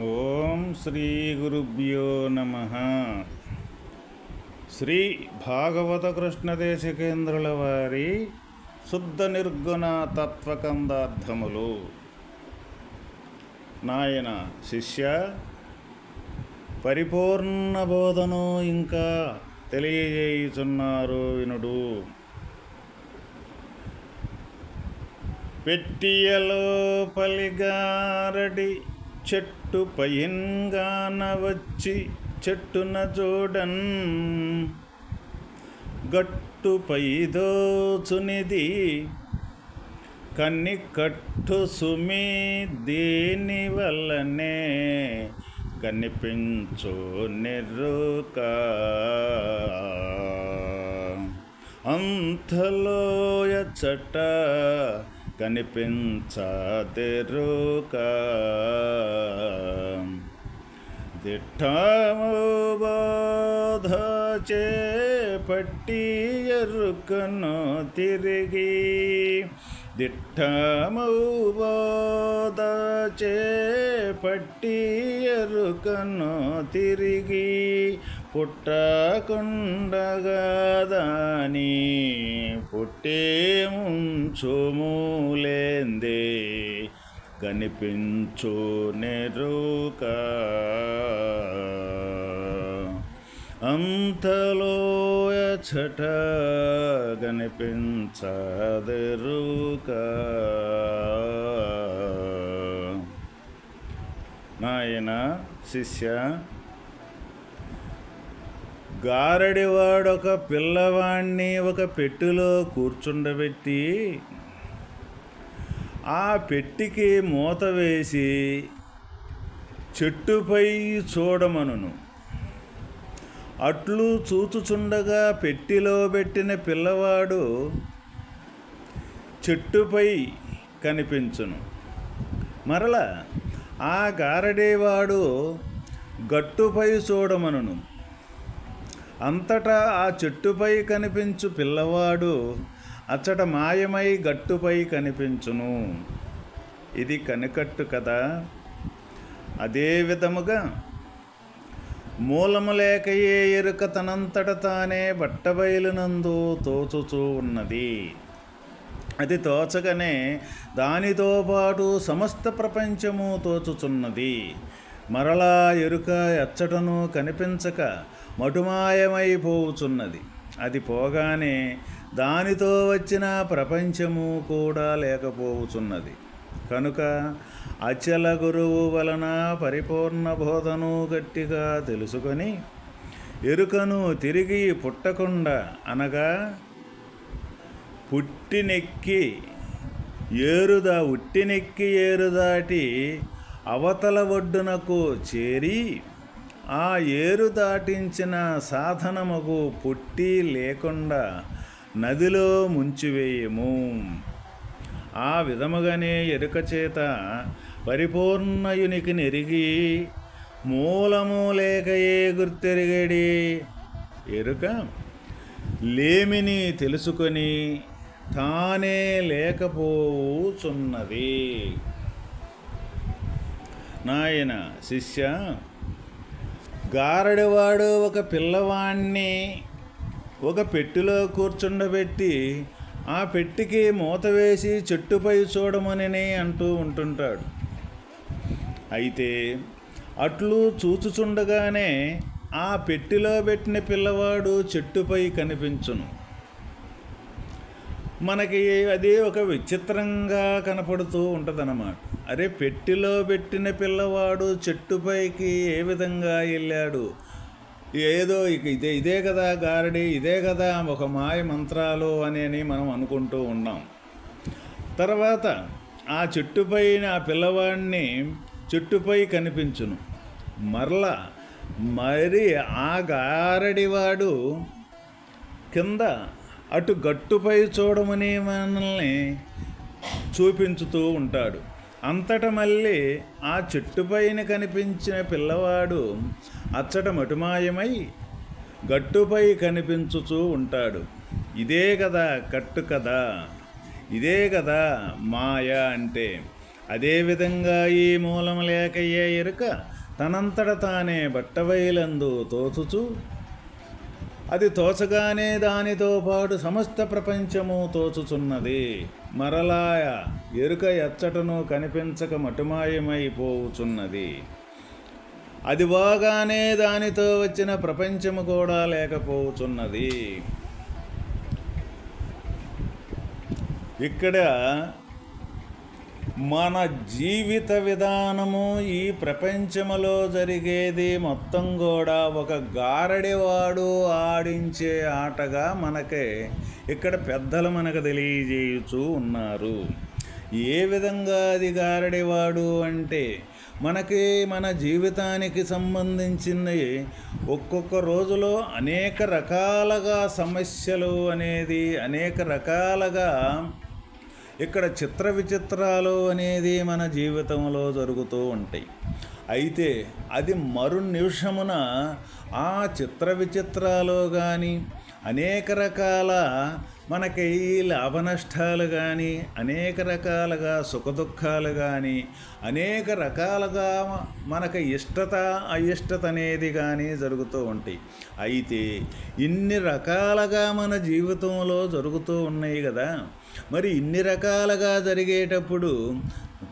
ఓం శ్రీ గురుభ్యో నమ. శ్రీ భాగవత కృష్ణదేశకేంద్రుల వారి శుద్ధ నిర్గుణ తత్వకందార్థములు. నాయన శిష్య పరిపూర్ణ బోధను ఇంకా తెలియజేయుచున్నారు వినుడు. పెట్టియలో పలిగారడి చెట్టు పైన్గాన వచ్చి చెట్టున చూడన్. గట్టు పైదోచునిది కన్ని కట్టు సుమి దేని వల్లనే కనిపించు నెరుక అంతలోయ చట కనిపించదెరుక దిట్టము బోధ చేపట్టి ఎరుకను తిరిగి. దిట్టము బోధ చేపట్టి ఎరుకను తిరిగి. పుట్టకుండగదాని పుట్టే ముంచుమూలేందే కనిపించు నెరుక. అంతలోయ చట కనిపించదెరుక. నాయన శిష్య గారడివాడొక పిల్లవాణ్ణి ఒక పెట్టెలో కూర్చుండబెట్టి ఆ పెట్టికి మూత వేసి చెట్టుపై చూడమనును. అట్లు చూచుచుండగా పెట్టిలో పెట్టిన పిల్లవాడు చెట్టుపై కనిపించును. మరలా ఆ గారడేవాడు గట్టుపై చూడమనును. అంతటా ఆ చెట్టుపై కనిపించు పిల్లవాడు అచ్చట మాయమై గట్టుపై కనిపించును. ఇది కనికట్టు కదా? అదే విధముగా మూలము లేకయే ఎరుక తనంతట తానే బట్టబయలునందు తోచుచూ ఉన్నది. అది తోచగానే దానితో పాటు సమస్త ప్రపంచము తోచుచున్నది. మరలా ఎరుక ఎచ్చటను కనిపించక మటుమాయమైపోవుచున్నది అది పోగానే దానితో వచ్చిన ప్రపంచము కూడా లేకపోవుచున్నది. కనుక అచల గురువు వలన పరిపూర్ణ బోధను గట్టిగా తెలుసుకొని ఎరుకను తిరిగి పుట్టకుండా అనగా పుట్టినెక్కి ఏరుదా ఉట్టినెక్కి ఏరుదాటి అవతల ఒడ్డునకు చేరి ఆ ఏరు దాటించిన సాధనముకు పుట్టి లేకుండా నదిలో ముంచివేయము. ఆ విధముగానే ఎరుక చేత పరిపూర్ణయునికి నెరిగి మూలము లేకయే గుర్తెరిగడి. ఎరుక లేమిని తెలుసుకొని తానే లేకపోవుచున్నది. నాయన శిష్య గారడివాడు ఒక పిల్లవాణ్ణి ఒక పెట్టెలో కూర్చుండబెట్టి ఆ పెట్టికి మూత వేసి చెట్టుపై చూడమని అంటూ ఉంటుంటాడు. అయితే అట్లు చూచుచుండగానే ఆ పెట్టెలో పెట్టిన పిల్లవాడు చెట్టుపై కనిపించును. మనకి అది ఒక విచిత్రంగా కనపడుతూ ఉంటుందన్నమాట. అరే పెట్టిలో పెట్టిన పిల్లవాడు చెట్టుపైకి ఏ విధంగా వెళ్ళాడు? ఏదో ఇక ఇదే ఇదే కదా గారడి ఇదే కదా ఒక మాయ మంత్రాలు అని మనం అనుకుంటూ ఉన్నాం. తర్వాత ఆ చెట్టుపైన ఆ పిల్లవాడిని చెట్టుపై కనిపించును. మరలా మరి ఆ గారడివాడు కింద అటు గట్టుపై చూడమని మనల్ని చూపించుతూ ఉంటాడు. అంతట మళ్ళీ ఆ చెట్టుపైన కనిపించిన పిల్లవాడు అచ్చట మటుమాయమై గట్టుపై కనిపించుచూ ఉంటాడు. ఇదే కదా కట్టు కదా ఇదే కదా మాయ అంటే. అదేవిధంగా ఈ మూలం లేకయ్యే ఎరుక తనంతట తానే బట్టబయలందు తోచుచు అది తోచగానే దానితో పాటు సమస్త ప్రపంచము తోచుచున్నది. మరలాయ ఎరుక ఎచ్చటను కనిపించక మటుమాయమైపోవుచున్నది అది బాగానే దానితో వచ్చిన ప్రపంచము కూడా లేకపోతున్నది ఇక్కడ మన జీవిత విధానము ఈ ప్రపంచములో జరిగేది మొత్తం కూడా ఒక గారడివాడు ఆడించే ఆటగా మనకే ఇక్కడ పెద్దలు మనకు తెలియజేయుచూ ఉన్నారు. ఏ విధంగా అది గారడివాడు అంటే మనకి మన జీవితానికి సంబంధించింది ఒక్కొక్క రోజులో అనేక రకాలుగా సమస్యలు అనేది అనేక రకాలుగా ఇక్కడ చిత్ర విచిత్రాలు అనేది మన జీవితంలో జరుగుతూ ఉంటాయి. అయితే అది మరు నిమిషమున ఆ చిత్ర విచిత్రాలు కానీ అనేక రకాల మనకి ఈ లాభ నష్టాలు కానీ అనేక రకాలుగా సుఖదుఖాలు కానీ అనేక రకాలుగా మనకు ఇష్టత అయిష్టత అనేది కానీ జరుగుతూ ఉంటాయి. అయితే ఇన్ని రకాలుగా మన జీవితంలో జరుగుతూ ఉన్నాయి కదా. మరి ఇన్ని రకాలుగా జరిగేటప్పుడు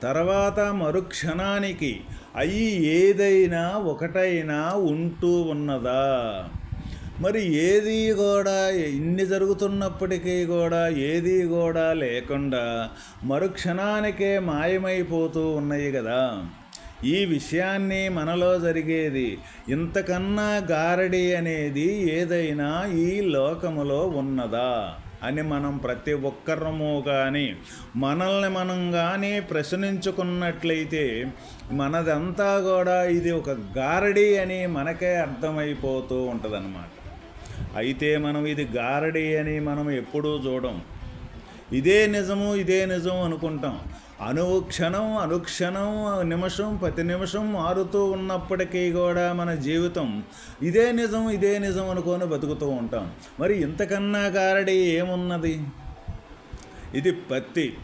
తర్వాత మరుక్షణానికి అయి ఏదైనా ఒకటైనా ఉంటూ ఉన్నదా? మరి ఏది కూడా ఇన్ని జరుగుతున్నప్పటికీ కూడా ఏది కూడా లేకుండా మరుక్షణానికే మాయమైపోతూ ఉన్నాయి కదా. ఈ విషయాన్ని మనలో జరిగేది ఇంతకన్నా గారడి అనేది ఏదైనా ఈ లోకములో ఉన్నదా? అని మనం ప్రతి ఒక్కరము కానీ మనల్ని మనం కానీ ప్రశ్నించుకున్నట్లయితే మనదంతా కూడా ఇది ఒక గారడి అని మనకే అర్థమైపోతూ ఉంటుందన్నమాట. అయితే మనం ఇది గారడి అని మనం ఎప్పుడూ చూడం ఇదే నిజము ఇదే నిజం అనుకుంటాం. అనుక్షణం అనుక్షణం నిమిషం ప్రతి నిమిషం మారుతూ ఉన్నప్పటికీ కూడా మన జీవితం ఇదే నిజం ఇదే నిజం అనుకొని బతుకుతూ ఉంటాం. మరి ఇంతకన్నా కారడి ఏమున్నది? ఇది పత్తి.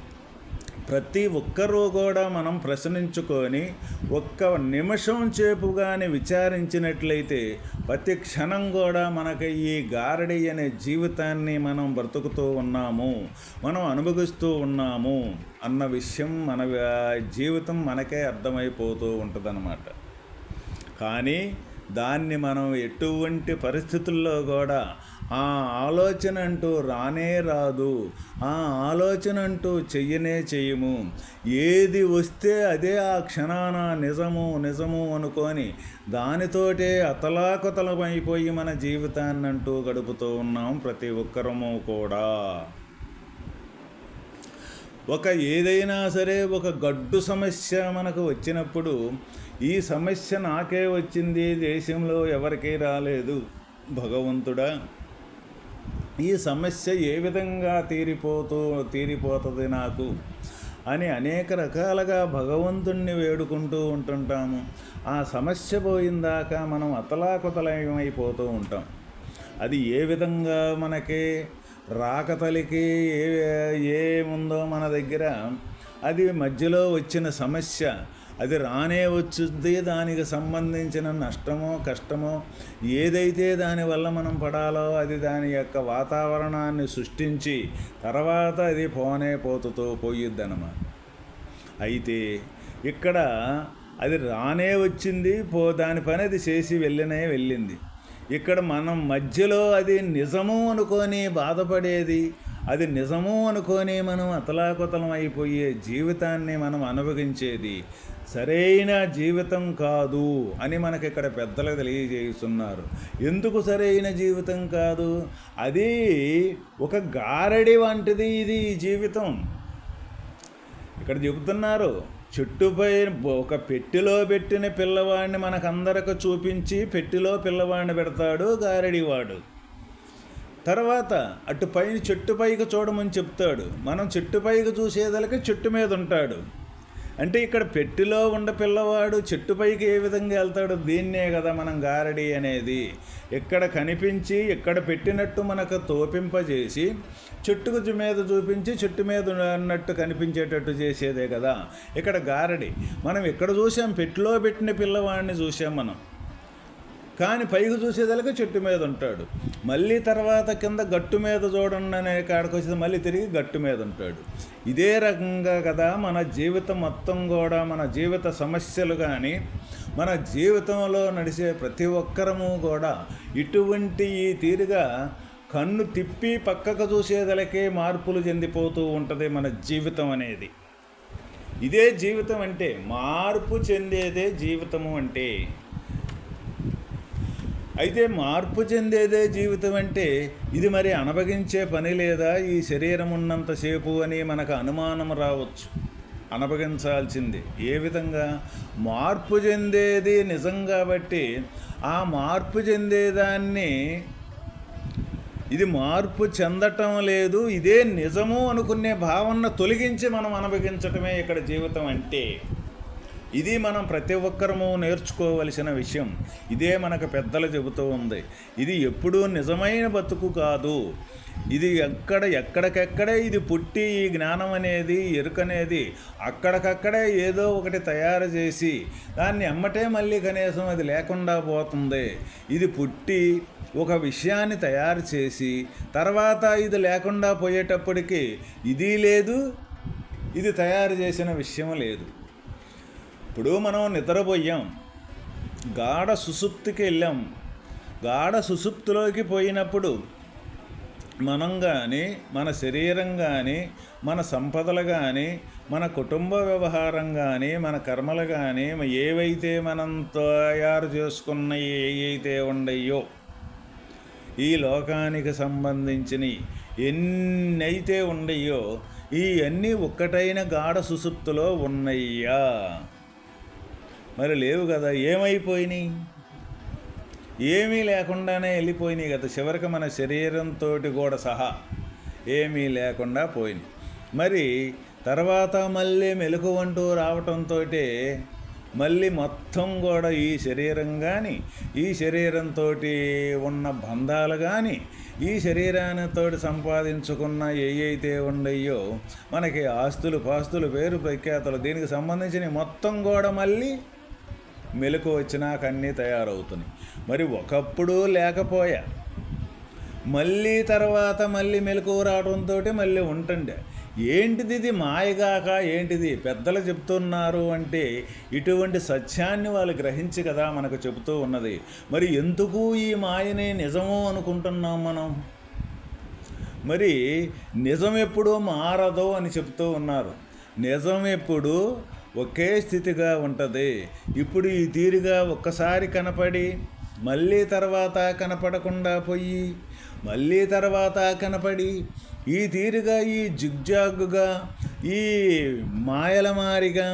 ప్రతి ఒక్కరూ కూడా మనం ప్రశ్నించుకొని ఒక్క నిమిషం చేపు కానీ విచారించినట్లయితే ప్రతి క్షణం కూడా మనకి ఈ గారడి అనే జీవితాన్ని మనం బ్రతుకుతూ ఉన్నాము మనం అనుభవిస్తూ ఉన్నాము అన్న విషయం మన జీవితం మనకే అర్థమైపోతూ ఉంటుందన్నమాట. కానీ దాన్ని మనం ఎటువంటి పరిస్థితుల్లో కూడా ఆ ఆలోచన అంటూ రానే రాదు. ఆ ఆలోచన అంటూ చెయ్యనే చెయ్యము. ఏది వస్తే అదే ఆ క్షణాన నిజము నిజము అనుకొని దానితోటే అతలాకుతలమైపోయి మన జీవితాన్ని అంటూ గడుపుతూ ఉన్నాం ప్రతి ఒక్కరము కూడా. ఒక ఏదైనా సరే ఒక గడ్డు సమస్య మనకు వచ్చినప్పుడు ఈ సమస్య నాకే వచ్చింది దేశంలో ఎవరికీ రాలేదు. భగవంతుడా ఈ సమస్య ఏ విధంగా తీరిపోతూ తీరిపోతుంది నాకు? అని అనేక రకాలుగా భగవంతుణ్ణి వేడుకుంటూ ఉంటుంటాము. ఆ సమస్య పోయిందాక మనం అతలాకుతలమైపోతూ ఉంటాం. అది ఏ విధంగా మనకి రాకతలికి ఏ ఏముందో మన దగ్గర అది మధ్యలో వచ్చిన సమస్య అది రానే వచ్చుద్ది దానికి సంబంధించిన నష్టమో కష్టమో ఏదైతే దానివల్ల మనం పడాలో అది దాని యొక్క వాతావరణాన్ని సృష్టించి తర్వాత అది పోనే పోతుతో పోయిద్దనమాట అయితే ఇక్కడ అది రానే వచ్చింది పో దాని పని అది చేసి వెళ్ళినే వెళ్ళింది. ఇక్కడ మనం మధ్యలో అది నిజము అనుకొని బాధపడేది అది నిజము అనుకొని మనం అతలాకుతలం అయిపోయే జీవితాన్ని మనం అనుభవించేది సరైన జీవితం కాదు అని మనకి ఇక్కడ పెద్దలు తెలియజేస్తున్నారు. ఎందుకు సరైన జీవితం కాదు? అది ఒక గారడి వంటిది ఇది జీవితం. ఇక్కడ చెబుతున్నారు చెట్టుపై ఒక పెట్టిలో పెట్టిన పిల్లవాడిని మనకందరికి చూపించి పెట్టిలో పిల్లవాడిని పెడతాడు గారడివాడు. తర్వాత అటు పైన చెట్టు పైకి చూడమని చెప్తాడు. మనం చెట్టు పైకి చూసేదలకి చెట్టు మీద ఉంటాడు. అంటే ఇక్కడ పెట్టిలో ఉండ పిల్లవాడు చెట్టుపైకి ఏ విధంగా వెళ్తాడు? దీన్నే కదా మనం గారడి అనేది. ఇక్కడ కనిపించి ఇక్కడ పెట్టినట్టు మనకు తోపింపజేసి చెట్టుకు మీద చూపించి చెట్టు మీద ఉన్నట్టు కనిపించేటట్టు చేసేదే కదా. ఇక్కడ గారడి. మనం ఇక్కడ చూసాం? పెట్టిలో పెట్టిన పిల్లవాడిని చూసాం మనం. కానీ పైకి చూసేదలకి చెట్టు మీద ఉంటాడు. మళ్ళీ తర్వాత కింద గట్టు మీద చూడండి అనే కాడికి వచ్చేది మళ్ళీ తిరిగి గట్టు మీద ఉంటాడు. ఇదే రకంగా కదా మన జీవితం మొత్తం కూడా మన జీవిత సమస్యలు కానీ మన జీవితంలో నడిచే ప్రతి ఒక్కరము కూడా ఇటువంటి ఈ తీరుగా కన్ను తిప్పి పక్కకు చూసేదలకే మార్పులు చెందిపోతూ ఉంటుంది మన జీవితం అనేది. ఇదే జీవితం అంటే మార్పు చెందేదే జీవితము అంటే. అయితే మార్పు చెందేదే జీవితం అంటే ఇది మరి అనభగించే పని లేదా ఈ శరీరం ఉన్నంతసేపు అని మనకు అనుమానం రావచ్చు. అనభగించాల్సింది ఏ విధంగా? మార్పు చెందేది నిజం కాబట్టి ఆ మార్పు చెందేదాన్ని ఇది మార్పు చెందటం లేదు ఇదే నిజము అనుకునే భావన తొలగించి మనం అనుభవించటమే ఇక్కడ జీవితం అంటే. ఇది మనం ప్రతి ఒక్కరము నేర్చుకోవలసిన విషయం. ఇదే మనకు పెద్దలు చెబుతూ ఉంది. ఇది ఎప్పుడూ నిజమైన బతుకు కాదు. ఇది ఎక్కడ ఎక్కడికెక్కడే ఇది పుట్టి ఈ జ్ఞానం అనేది ఎరుకనేది అక్కడికక్కడే ఏదో ఒకటి తయారు చేసి దాన్ని అమ్మటే మళ్ళీ కనీసం అది లేకుండా పోతుంది. ఇది పుట్టి ఒక విషయాన్ని తయారు చేసి తర్వాత ఇది లేకుండా పోయేటప్పటికి ఇది లేదు ఇది తయారు చేసిన విషయం లేదు. ఇప్పుడు మనం నిద్రపోయాం. గాఢ సుసుప్తికి వెళ్ళాం. గాఢ సుసుప్తిలోకి పోయినప్పుడు మనం కానీ మన శరీరం కానీ మన సంపదలు కానీ మన కుటుంబ వ్యవహారం కానీ మన కర్మలు కానీ ఏవైతే మనం తయారు చేసుకున్న ఏవైతే ఉండయో ఈ లోకానికి సంబంధించిన ఎన్నైతే ఉండయో ఈ అన్నీ ఒక్కటైన గాఢ సుసుప్తిలో ఉన్నయ్యా. మరి లేవు కదా ఏమైపోయినాయి? ఏమీ లేకుండానే వెళ్ళిపోయినాయి కదా చివరికి మన శరీరంతో కూడా సహా ఏమీ లేకుండా పోయినాయి. మరి తర్వాత మళ్ళీ మెలకువంటూ రావటంతో మళ్ళీ మొత్తం కూడా ఈ శరీరం కానీ ఈ శరీరంతో ఉన్న బంధాలు కానీ ఈ శరీరానితో సంపాదించుకున్న ఏవైతే ఉండయో మనకి ఆస్తులు పాస్తులు పేరు ప్రఖ్యాతలు దీనికి సంబంధించిన మొత్తం కూడా మళ్ళీ మెలకు వచ్చినాక అన్నీ తయారవుతున్నాయి మరి ఒకప్పుడు లేకపోయా? మళ్ళీ తర్వాత మళ్ళీ మెలకు రావడంతో మళ్ళీ ఉంటుండే. ఏంటిది ఇది మాయగాక? ఏంటిది? పెద్దలు చెప్తున్నారు అంటే ఇటువంటి సత్యాన్ని వాళ్ళు గ్రహించి కదా మనకు చెబుతూ ఉన్నది. మరి ఎందుకు ఈ మాయని నిజము అనుకుంటున్నాం మనం? మరి నిజం ఎప్పుడూ మారదు అని చెప్తూ ఉన్నారు. నిజం ఎప్పుడు ఒకే స్థితిగా ఉంటుంది. ఇప్పుడు ఈ తీరుగా ఒక్కసారి కనపడి మళ్ళీ తర్వాత కనపడకుండా పోయి మళ్ళీ తర్వాత కనపడి ఈ తీరుగా ఈ జిగ్జాగ్గా ఈ మాయల మారిగా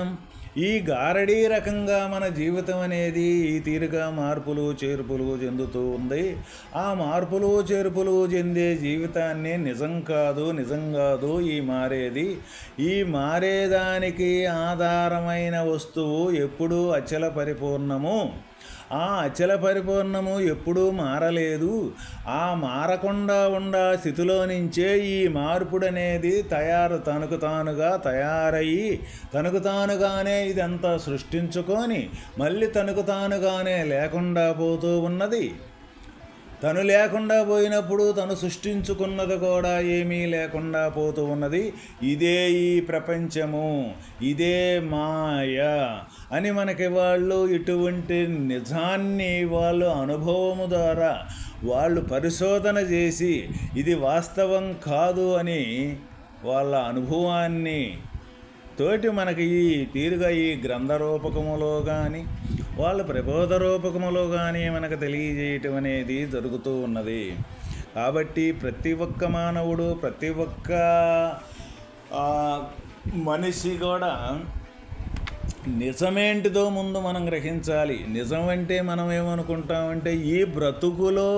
ఈ గారడీ రకంగా మన జీవితం అనేది ఈ తీరుగా మార్పులు చేర్పులు చెందుతూ ఉంది. ఆ మార్పులు చేర్పులు చెందే జీవితాన్ని నిజం కాదు నిజం కాదు ఈ మారేది. ఈ మారేదానికి ఆధారమైన వస్తువు ఎప్పుడూ అచల పరిపూర్ణము. ఆ అచల పరిపూర్ణము ఎప్పుడూ మారలేదు. ఆ మారకుండా ఉండా స్థితిలో నుంచే ఈ మార్పుడనేది తయారు తనకు తానుగా తయారయ్యి తనకు తానుగానే ఇదంతా సృష్టించుకొని మళ్ళీ తనకు తానుగానే లేకుండా పోతూ ఉన్నది. తను లేకుండా పోయినప్పుడు తను సృష్టించుకున్నది కూడా ఏమీ లేకుండా పోతూ ఉన్నది. ఇదే ఈ ప్రపంచము ఇదే మాయ అని మనకి వాళ్ళు ఇటువంటి నిజాన్ని వాళ్ళు అనుభవము ద్వారా వాళ్ళు పరిశోధన చేసి ఇది వాస్తవం కాదు అని వాళ్ళ అనుభవాన్ని తోటి మనకి ఈ తీరుగా ఈ గ్రంథ రూపకములో కానీ వాళ్ళ ప్రబోధ రూపకములో కానీ మనకు తెలియజేయటం అనేది జరుగుతూ ఉన్నది. కాబట్టి ప్రతి ఒక్క మానవుడు ప్రతి ఒక్క మనిషి కూడా నిజమేంటిదో ముందు మనం గ్రహించాలి. నిజం అంటే మనం ఏమనుకుంటామంటే ఈ బ్రతుకులో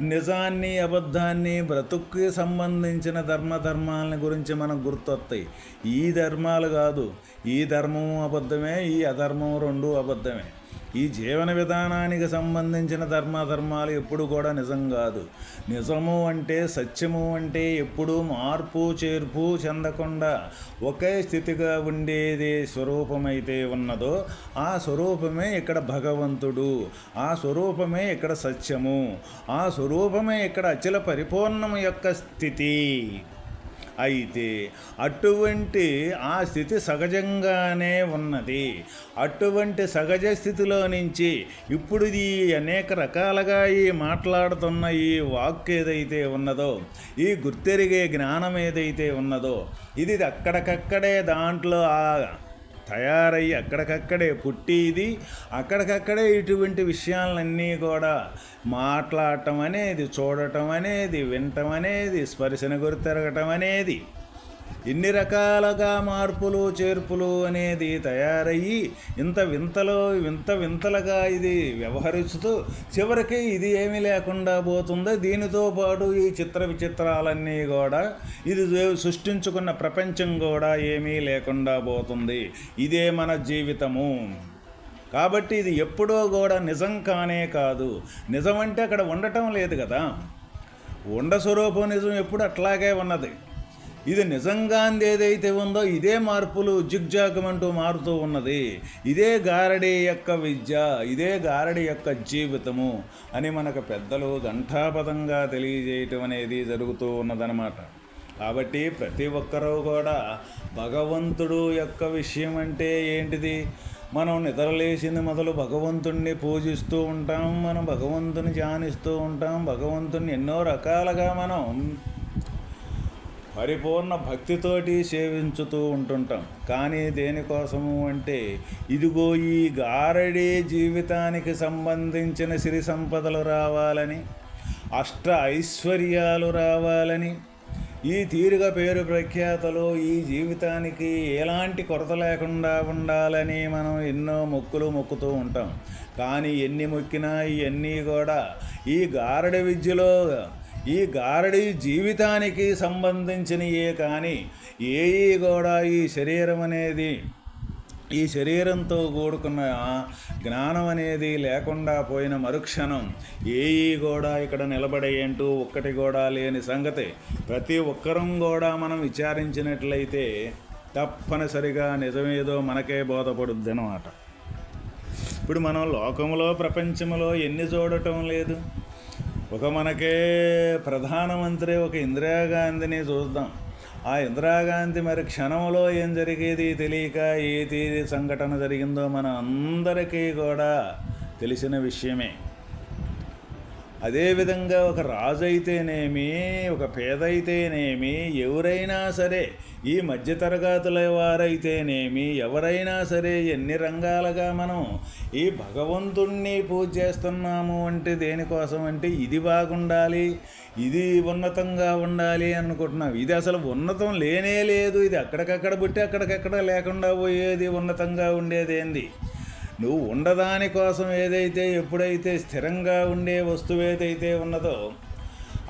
నిజాన్ని అబద్ధాన్ని బ్రతుక్కి సంబంధించిన ధర్మ ధర్మాలని గురించి మనకు గుర్తొస్తాయి. ఈ ధర్మాలు కాదు ఈ ధర్మము అబద్ధమే ఈ అధర్మం రెండు అబద్ధమే. ఈ జీవన విధానానికి సంబంధించిన ధర్మాధర్మాలు ఎప్పుడు కూడా నిజం కాదు. నిజము అంటే సత్యము అంటే ఎప్పుడూ మార్పు చేర్పు చెందకుండా ఒకే స్థితిగా ఉండేది స్వరూపమైతే ఉన్నదో ఆ స్వరూపమే ఇక్కడ భగవంతుడు. ఆ స్వరూపమే ఇక్కడ సత్యము. ఆ స్వరూపమే ఇక్కడ అచల పరిపూర్ణము యొక్క స్థితి. అయితే అటువంటి ఆ స్థితి సహజంగానే ఉన్నది. అటువంటి సహజ స్థితిలో నుంచి ఇప్పుడు ఈ అనేక రకాలుగా ఈ మాట్లాడుతున్న ఈ వాక్ ఏదైతే ఉన్నదో ఈ గుర్తెరిగే జ్ఞానం ఏదైతే ఉన్నదో ఇది అక్కడికక్కడే దాంట్లో ఆ తయారయ్యి అక్కడికక్కడే పుట్టి ఇది అక్కడికక్కడే ఇటువంటి విషయాలన్నీ కూడా మాట్లాడటం అనేది చూడటం అనేది వినటం అనేది స్పర్శన గుర్తెరగటం అనేది ఇన్ని రకాలుగా మార్పులు చేర్పులు అనేది తయారయ్యి ఇంత వింతలో వింత వింతలుగా ఇది వ్యవహరిస్తూ చివరికి ఇది ఏమీ లేకుండా పోతుందో. దీనితో పాటు ఈ చిత్ర విచిత్రాలన్నీ కూడా ఇది సృష్టించుకున్న ప్రపంచం కూడా ఏమీ లేకుండా పోతుంది. ఇదే మన జీవితము. కాబట్టి ఇది ఎప్పుడో కూడా నిజం కానే కాదు. నిజం అంటే అక్కడ ఉండటం లేదు కదా. ఉండ స్వరూపం నిజం ఎప్పుడు అట్లాగే ఉన్నది. ఇది నిజంగా ఏదైతే ఉందో ఇదే మార్పులు జిగ్జాగమంటూ మారుతూ ఉన్నది. ఇదే గారడి యొక్క విద్య ఇదే గారడి యొక్క జీవితము అని మనకు పెద్దలు ఘంటాపదంగా తెలియజేయటం అనేది జరుగుతూ ఉన్నదనమాట కాబట్టి ప్రతి ఒక్కరూ కూడా భగవంతుడు యొక్క విషయం అంటే ఏంటిది? మనం నిద్రలేసింది మొదలు భగవంతుణ్ణి పూజిస్తూ ఉంటాం మనం భగవంతుని ధ్యానిస్తూ ఉంటాం భగవంతుని ఎన్నో రకాలుగా మనం పరిపూర్ణ భక్తితోటి సేవించుతూ ఉంటుంటాం. కానీ దేనికోసము అంటే ఇదిగో ఈ గారడి జీవితానికి సంబంధించిన సిరి సంపదలు రావాలని అష్ట ఐశ్వర్యాలు రావాలని ఈ తీరుగా పేరు ప్రఖ్యాతలు ఈ జీవితానికి ఎలాంటి కొరత లేకుండా ఉండాలని మనం ఎన్నో మొక్కులు మొక్కుతూ ఉంటాం. కానీ ఎన్ని మొక్కినా ఇవన్నీ కూడా ఈ గారడి విద్యలో ఈ గారడి జీవితానికి సంబంధించినయే కానీ ఏ కూడా ఈ శరీరం అనేది ఈ శరీరంతో కూడుకున్న జ్ఞానం అనేది లేకుండా పోయిన మరుక్షణం ఏఈ కూడా ఇక్కడ నిలబడేయంటూ ఒక్కటి కూడా లేని సంగతి. ప్రతి ఒక్కరం కూడా మనం విచారించినట్లయితే తప్పనిసరిగా నిజమేదో మనకే బోధపడుద్ది అనమాట ఇప్పుడు మనం లోకంలో ప్రపంచంలో ఎన్ని చూడటం లేదు? ఒక మనకే ప్రధానమంత్రి ఒక ఇందిరాగాంధీని చూద్దాం. ఆ ఇందిరాగాంధీ మరి క్షణంలో ఏం జరిగేది తెలియక ఏ తీరి సంఘటన జరిగిందో మన అందరికీ కూడా తెలిసిన విషయమే. అదేవిధంగా ఒక రాజు అయితేనేమి ఒక పేద అయితేనేమి ఎవరైనా సరే ఈ మధ్యతరగతుల వారైతేనేమి ఎవరైనా సరే ఎన్ని రంగాలుగా మనం ఈ భగవంతుణ్ణి పూజ చేస్తున్నాము అంటే దేనికోసం అంటే ఇది బాగుండాలి ఇది ఉన్నతంగా ఉండాలి అనుకుంటున్నాం. ఇది అసలు ఉన్నతం లేనే లేదు. ఇది అక్కడికక్కడ పుట్టి అక్కడికక్కడ లేకుండా పోయేది ఉన్నతంగా ఉండేది ఏంది నువ్వు ఉండదాని కోసం ఏదైతే ఎప్పుడైతే స్థిరంగా ఉండే వస్తువు ఏదైతే ఉన్నదో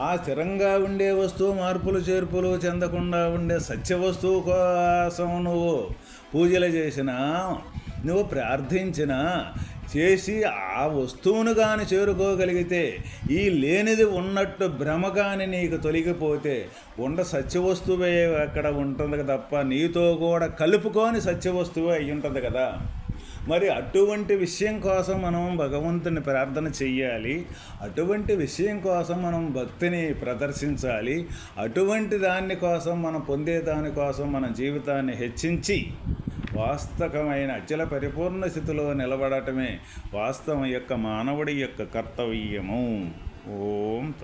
ఆ స్థిరంగా ఉండే వస్తువు మార్పులు చేర్పులు చెందకుండా ఉండే సత్య వస్తువు కోసం నువ్వు పూజలు చేసినా నువ్వు ప్రార్థించినా చేసి ఆ వస్తువును కానీ చేరుకోగలిగితే ఈ లేనిది ఉన్నట్టు భ్రమ కానీ నీకు తొలగిపోతే ఉండ సత్య వస్తువే అక్కడ ఉంటుంది తప్ప నీతో కూడా కలుపుకొని సత్య వస్తువు అయి ఉంటుంది కదా. మరి అటువంటి విషయం కోసం మనం భగవంతుని ప్రార్థన చెయ్యాలి. అటువంటి విషయం కోసం మనం భక్తిని ప్రదర్శించాలి. అటువంటి దాని కోసం మనం పొందే దానికోసం మన జీవితాన్ని హెచ్చించి వాస్తవమైన అచల పరిపూర్ణ స్థితిలో నిలబడటమే వాస్తవం యొక్క మానవుడి యొక్క కర్తవ్యము. ఓం